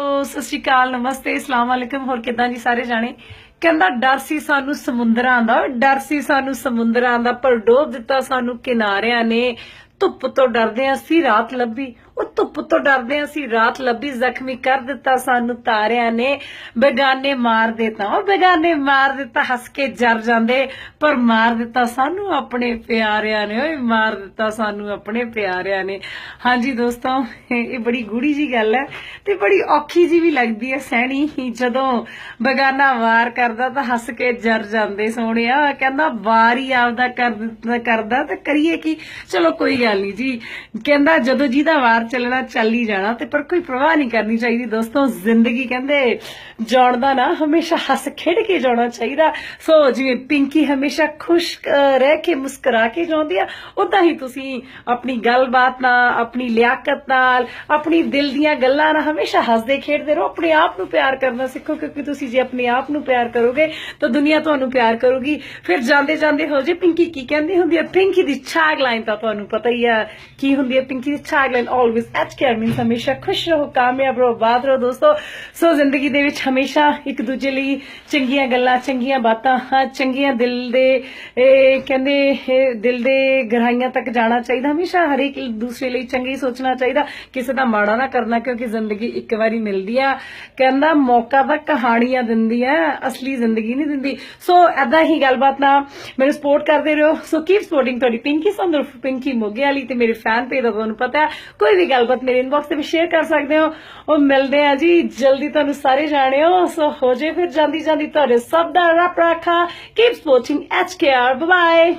ਸੋ ਸਤਿ ਸ਼੍ਰੀ ਅਕਾਲ ਨਮਸਤੇ ਅਸਲਾਮ ਵਾਲੇਕਮ ਹੋਰ ਕਿਦਾਂ ਜੀ ਸਾਰੇ ਜਾਣੇ? ਕਹਿੰਦਾ ਡਰ ਸੀ ਸਾਨੂੰ ਸਮੁੰਦਰਾਂ ਦਾ, ਡਰ ਸੀ ਸਾਨੂੰ ਸਮੁੰਦਰਾਂ ਦਾ, ਪਰ ਡੋਬ ਦਿੱਤਾ ਸਾਨੂੰ ਕਿਨਾਰਿਆਂ ਨੇ। ਧੁੱਪ ਤੋਂ ਡਰਦੇ ਅਸੀਂ ਰਾਤ ਲੱਭੀ। ਉਹ ਧੁੱਪ ਤੋਂ ਡਰਦੇ ਅਸੀਂ ਰਾਤ ਲੱਭੀ, ਜ਼ਖਮੀ ਕਰ ਦਿੱਤਾ ਸਾਨੂੰ ਤਾਰਿਆਂ ਨੇ। ਬੇਗਾਨੇ ਮਾਰ ਦਿੱਤਾ। ਉਹ ਬੇਗਾਨੇ ਮਾਰ ਦਿੱਤਾ, ਹੱਸ ਕੇ ਜਰ ਜਾਂਦੇ, ਪਰ ਮਾਰ ਦਿੱਤਾ ਸਾਨੂੰ ਆਪਣੇ ਪਿਆਰਿਆਂ ਨੇ। ਓਏ, ਮਾਰ ਦਿੱਤਾ ਸਾਨੂੰ ਆਪਣੇ ਪਿਆਰਿਆਂ ਨੇ। ਹਾਂਜੀ ਦੋਸਤੋ, ਇਹ ਬੜੀ ਗੂੜੀ ਜੀ ਗੱਲ ਹੈ ਤੇ ਬੜੀ ਔਖੀ ਜੀ ਵੀ ਲੱਗਦੀ ਹੈ, ਸਹਿਣੀ ਜਦੋਂ ਬੇਗਾਨਾ ਵਾਰ ਕਰ ਕਰਦਾ ਤਾਂ ਹੱਸ ਕੇ ਜਰ ਜਾਂਦੇ ਸੋਹਣਿਆ। ਕਹਿੰਦਾ, ਵਾਰ ਹੀ ਆਪਦਾ ਕਰ ਕਰਦਾ ਤਾਂ ਕਰੀਏ ਕੀ? ਚਲੋ ਕੋਈ ਗੱਲ ਨਹੀਂ ਜੀ। ਕਹਿੰਦਾ, ਜਦੋਂ ਜਿਹਦਾ ਵਾਰ ਚੱਲਣਾ, ਚੱਲ ਹੀ ਜਾਣਾ ਤੇ ਪਰ ਕੋਈ ਪ੍ਰਵਾਹ ਨਹੀਂ ਕਰਨੀ ਚਾਹੀਦੀ। ਦੋਸਤੋ, ਜ਼ਿੰਦਗੀ ਕਹਿੰਦੇ ਜਾਣ ਦਾ ਨਾ ਹਮੇਸ਼ਾ ਹੱਸ ਖੇਡ ਕੇ ਜਾਣਾ ਚਾਹੀਦਾ। ਸੋ ਜਿਵੇਂ ਪਿੰਕੀ ਹਮੇਸ਼ਾ ਖੁਸ਼ ਰਹਿ ਕੇ ਮੁਸਕਰਾ ਕੇ ਜਾਂਦੀ ਆ ਉਦਾਂ ਹੀ ਤੁਸੀਂ ਆਪਣੀ ਗੱਲਬਾਤ ਨਾਲ, ਆਪਣੀ ਲਿਆਕਤ ਨਾਲ, ਆਪਣੀ ਦਿਲ ਦੀਆਂ ਗੱਲਾਂ ਨਾਲ ਹਮੇਸ਼ਾ ਹੱਸਦੇ ਖੇਡਦੇ ਰਹੋ। ਆਪਣੇ ਆਪ ਨੂੰ ਪਿਆਰ ਕਰਨਾ ਸਿੱਖੋ, ਕਿਉਂਕਿ ਤੁਸੀਂ ਜੇ ਆਪਣੇ ਆਪ ਨੂੰ ਪਿਆਰ ਕਰੋਗੇ ਤਾਂ ਦੁਨੀਆ ਤੁਹਾਨੂੰ ਪਿਆਰ ਕਰੂਗੀ। ਫਿਰ ਜਾਂਦੇ ਜਾਂਦੇ ਹੋ ਜੇ, ਪਿੰਕੀ ਕੀ ਕਹਿੰਦੀ ਹੁੰਦੀ ਹੈ? ਪਿੰਕੀ ਦੀ ਛਾਗ ਲਾਈਨ ਤਾਂ ਤੁਹਾਨੂੰ ਪਤਾ ਹੀ ਆ ਕੀ ਹੁੰਦੀ ਹੈ। ਪਿੰਕੀ ਦੀ tag line always H K R means ਹਮੇਸ਼ਾ ਖੁਸ਼ ਰਹੋ, ਕਾਮਯਾਬ ਰਹੋ ਬਾਦ ਰਹੋ ਦੋਸਤੋ। ਸੋ ਜ਼ਿੰਦਗੀ ਦੇ ਵਿੱਚ ਹਮੇਸ਼ਾ ਇੱਕ ਦੂਜੇ ਲਈ ਚੰਗੀਆਂ ਗੱਲਾਂ, ਚੰਗੀਆਂ ਬਾਤਾਂ ਚੰਗੀਆਂ ਦਿਲ ਦੇ, ਇਹ ਕਹਿੰਦੇ ਦਿਲ ਦੇ ਗਹਿਰਾਈਆਂ ਤੱਕ ਜਾਣਾ ਚਾਹੀਦਾ। ਹਮੇਸ਼ਾ ਹਰੇਕ ਦੂਸਰੇ ਲਈ ਚੰਗੀ ਸੋਚਣਾ ਚਾਹੀਦਾ। ਕਿਸੇ ਦਾ ਮਾੜਾ ਨਾ ਕਰਨਾ, ਕਿਉਂਕਿ ਜ਼ਿੰਦਗੀ ਇੱਕ ਵਾਰੀ ਮਿਲਦੀ ਆ। ਕਹਿੰਦਾ ਮੌਕਾ ਤਾਂ ਕਹਾਣੀਆਂ ਦਿੰਦੀ ਆ। ਅਸਲੀ ਜ਼ਿੰਦਗੀ ਨਹੀਂ ਦਿੰਦੀ। ਸੋ ਐਦਾਂ ਹੀ ਗੱਲਬਾਤ ਨਾਲ ਮੈਨੂੰ ਸਪੋਰਟ ਕਰਦੇ ਰਹੋ। ਸੋ ਕੀਪ ਸਪੋਰਟਿੰਗ ਤੁਹਾਡੀ ਪਿੰਕੀ ਸੰਦਰ ਪਿੰਕੀ ਮੋਗੇ ਵਾਲੀ ਤੇ ਮੇਰੇ ਫੈਨ ਪੇਜ ਦਾ ਤੁਹਾਨੂੰ ਪਤਾ ਹੈ। ਕੋਈ ਵੀ ਗੱਲਬਾਤ ਮੇਰੇ ਇਨਬਾਕਸ ਤੇ ਵੀ ਸ਼ੇਅਰ ਕਰ ਸਕਦੇ ਹੋ। ਉਹ ਮਿਲਦੇ ਆ ਜੀ, ਜਲਦੀ ਤੁਹਾਨੂੰ ਸਾਰੇ ਜਾਣਿਓ ਸੋ ਹੋ ਜੇ ਫਿਰ ਜਾਂਦੀ ਜਾਂਦੀ ਤੁਹਾਡੇ ਸਭ ਦਾ ਰੱਬ ਰਾਖਾ keep supporting H K R bye